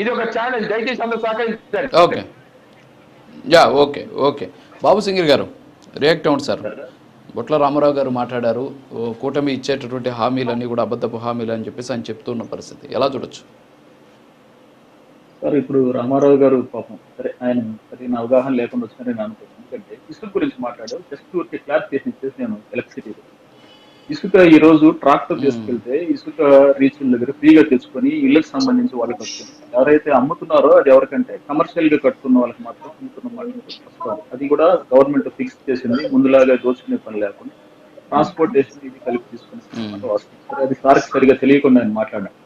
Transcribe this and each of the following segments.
ఇది ఒక ఛాలెంజ్ దయచేసి అందరూ సహకరించండి. Okay. Yeah okay okay. Babu single గారు రియాక్ట్ అవ్వండి సార్ బొట్ల రామారావు గారు మాట్లాడారు ఓ కూటమి ఇచ్చేటటువంటి హామీలన్నీ కూడా అబద్ధపు హామీలు అని చెప్పేసి ఆయన చెప్తున్న పరిస్థితి. ఎలా చూడొచ్చు? సార్ ఇప్పుడు రామారావు గారు పాపం సరే ఆయన సరైన అవగాహన లేకుండా వచ్చినారని నేను అనుకుంటున్నాను. ఎందుకంటే ఇసుక గురించి మాట్లాడారు. జస్ట్ ఊరికి క్లారిఫికేషన్ ఇచ్చేసి నేను ఎలక్ట్రిసిటీ ఇసుక ఈ రోజు ట్రాక్టర్ తీసుకెళ్తే ఇసుక రీచ్ల దగ్గర ఫ్రీగా తెచ్చుకొని ఇళ్ళకి సంబంధించి వాళ్ళకి వస్తుంది ఎవరైతే అమ్ముతున్నారో అది ఎవరికంటే కమర్షియల్గా కట్టుకున్న వాళ్ళకి మాత్రం అమ్ముతున్న వాళ్ళకి అది కూడా గవర్నమెంట్ ఫిక్స్ చేసింది. ముందులాగా దోచుకునే పని లేకుండా ట్రాన్స్పోర్టేషన్ ఇది కలిపి తీసుకుని వస్తుంది సరే అది సార్కి సరిగా తెలియకుండా నేను మాట్లాడాను.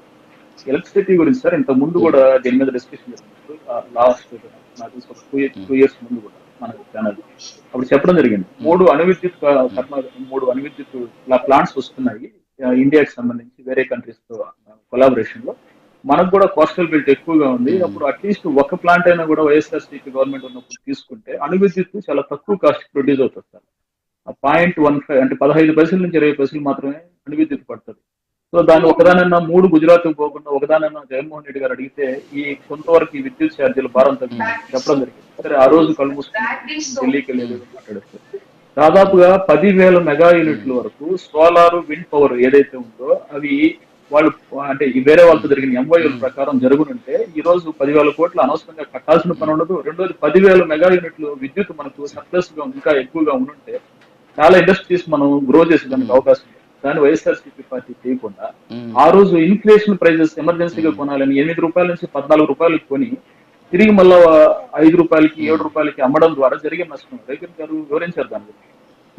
ఎలక్ట్రిసిటీ గురించి సార్ ఇంత ముందు కూడా దీని మీద డిస్కషన్ చేసినప్పుడు లాస్ట్ నాకు తెలిసి ఒక టూ టూ ఇయర్స్ ముందు కూడా మన ఛానల్ అప్పుడు చెప్పడం జరిగింది. మూడు అణు విద్యుత్ క- కర్మ మూడు అణు విద్యుత్ ప్లాంట్స్ వస్తున్నాయి. ఇండియాకి సంబంధించి వేరే కంట్రీస్తో కొలాబరేషన్లో. మనకు కూడా కోస్టల్ బెల్ట్ ఎక్కువగా ఉంది. అప్పుడు అట్లీస్ట్ ఒక ప్లాంట్ అయినా కూడా వైఎస్ఆర్సీపీ గవర్నమెంట్ ఉన్నప్పుడు తీసుకుంటే అణు విద్యుత్ చాలా తక్కువ కాస్ట్ ప్రొడ్యూస్ అవుతుంది సార్. పాయింట్ వన్ ఫైవ్ అంటే పదహైదు పైసల నుంచి ఇరవై పైసలు మాత్రమే అణు విద్యుత్ పడుతుంది. సో దాన్ని ఒకదానన్నా మూడు గుజరాత్ పోకుండా ఒకదానన్నా జగన్మోహన్ రెడ్డి గారు అడిగితే ఈ కొంతవరకు ఈ విద్యుత్ ఛార్జీల భారం తగ్గి చెప్పడం జరిగింది. సరే ఆ రోజు కళ్ళు మూసుకుని ఢిల్లీకి వెళ్ళేది మాట్లాడేస్తారు దాదాపుగా పదివేల మెగా యూనిట్ల వరకు సోలార్ విండ్ పవర్ ఏదైతే ఉందో అవి వాళ్ళు అంటే వేరే వాళ్ళతో జరిగిన ఎంఓయూల ప్రకారం జరుగునుంటే ఈ రోజు పదివేల కోట్లు అనవసరంగా కట్టాల్సిన పని ఉండదు. రెండోది పదివేల మెగా యూనిట్లు విద్యుత్ మనకు సర్ప్లస్గా ఇంకా ఎక్కువగా ఉండుంటే చాలా ఇండస్ట్రీస్ మనం గ్రో చేసేదానికి అవకాశం ఉంది. దాన్ని వైఎస్ఆర్సీపీ పార్టీ చేయకుండా ఆ రోజు ఇన్ఫ్లేషన్ ప్రైజెస్ ఎమర్జెన్సీగా కొనాలని ఎనిమిది రూపాయల నుంచి పద్నాలుగు రూపాయలకు కొని తిరిగి మళ్ళా ఐదు రూపాయలకి ఏడు రూపాయలకి అమ్మడం ద్వారా జరిగే నష్టం. రైతు గారు వివరించారు దాని గురించి.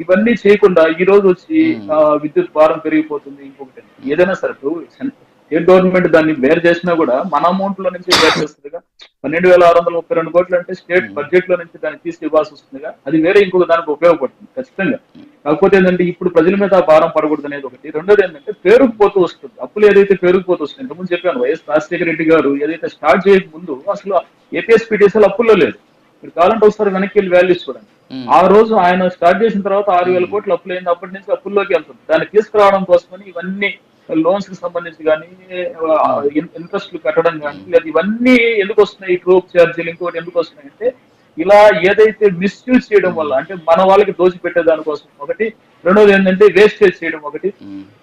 ఇవన్నీ చేయకుండా ఈ రోజు వచ్చి విద్యుత్ భారం పెరిగిపోతుంది ఇంకొకటి. ఏదైనా సరే స్టేట్ గవర్నమెంట్ దాన్ని బేర్ చేసినా కూడా మన అమౌంట్లో నుంచి బేర్ చేస్తుందిగా. పన్నెండు వేల ఆరు వందల ముప్పై రెండు కోట్లు అంటే స్టేట్ బడ్జెట్లో నుంచి దాన్ని తీసి ఇవ్వాల్సి వస్తుందిగా. అది వేరే ఇంకొక దానికి ఉపయోగపడుతుంది ఖచ్చితంగా. కాకపోతే ఏంటంటే ఇప్పుడు ప్రజల మీద ఆ భారం పడకూడదు అనేది ఒకటి. రెండోది ఏంటంటే పేరుకుపోతూ వస్తుంది. అప్పులు ఏదైతే పేరుకుపోతూ వస్తుంది ఇంతకుముందు చెప్పాను వైఎస్ రాజశేఖర రెడ్డి గారు ఏదైతే స్టార్ట్ చేయక ముందు అసలు ఏపీఎస్పీటీసీలు అప్పుల్లో లేదు. మీరు కావాలంటే ఒకసారి వెనక్కి వెళ్ళి వాల్యూస్ చూడండి ఆ రోజు ఆయన స్టార్ట్ చేసిన తర్వాత ఆరు వేల కోట్లు అప్పులు అయింది. అప్పటి నుంచి అప్పుల్లోకి వెళ్తుంది. దాన్ని తీసుకురావడం కోసమని ఇవన్నీ లోన్స్కి సంబంధించి కానీ ఇంట్రెస్ట్ కట్టడం కానీ లేదా ఇవన్నీ ఎందుకు వస్తున్నాయి? ట్రోప్ ఛార్జీలు ఇంకోటి ఎందుకు వస్తున్నాయి అంటే ఇలా ఏదైతే మిస్యూజ్ చేయడం వల్ల అంటే మన వాళ్ళకి దోచి పెట్టే దానికోసం ఒకటి రెండోది ఏంటంటే వేస్టేజ్ చేయడం ఒకటి.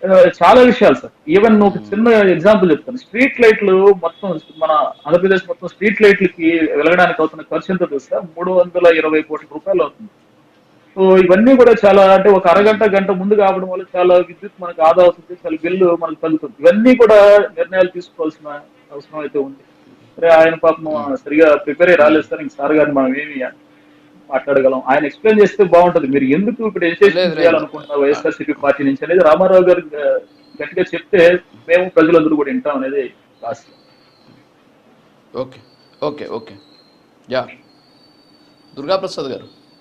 ఆ, చాలా విషయాలు సార్. ఈవెన్ ఒక చిన్న ఎగ్జాంపుల్ చెప్తాను. స్ట్రీట్ లైట్లు మొత్తం మన ఆంధ్రప్రదేశ్ మొత్తం స్ట్రీట్ లైట్లకి వెలగడానికి అవుతున్న ఖర్చు ఎంత తెలుసా? మూడు వందల ఇరవై కోట్ల రూపాయలు అవుతుంది. సో ఇవన్నీ కూడా చాలా అంటే ఒక అరగంట గంట ముందు కావడం వల్ల చాలా విద్యుత్ మనకు ఆదా అవుతుంది చాలా బిల్లు మనకు తగ్గుతుంది. ఇవన్నీ కూడా నిర్ణయాలు తీసుకోవాల్సిన అవసరం అయితే ఉంది. ఆయన పాపం సరిగా ప్రిపేర్ అయ్యి రాలేదు సార్ ఇంక సార్ గారిని మనం ఏమి మాట్లాడగలం. ఆయన ఎక్స్ప్లెయిన్ చేస్తే బాగుంటది. మీరు ఎందుకు ఇప్పుడు ఎన్సేషన్. చేయాలనుకుంటున్నారు? వైఎస్ఆర్సీపీ పార్టీ నుంచి అనేది రామారావు గారు గట్టిగా చెప్తే మేము ప్రజలందరూ కూడా వింటాం అనేది ఆశ okay okay okay. Yeah. Durgaprasad గారు.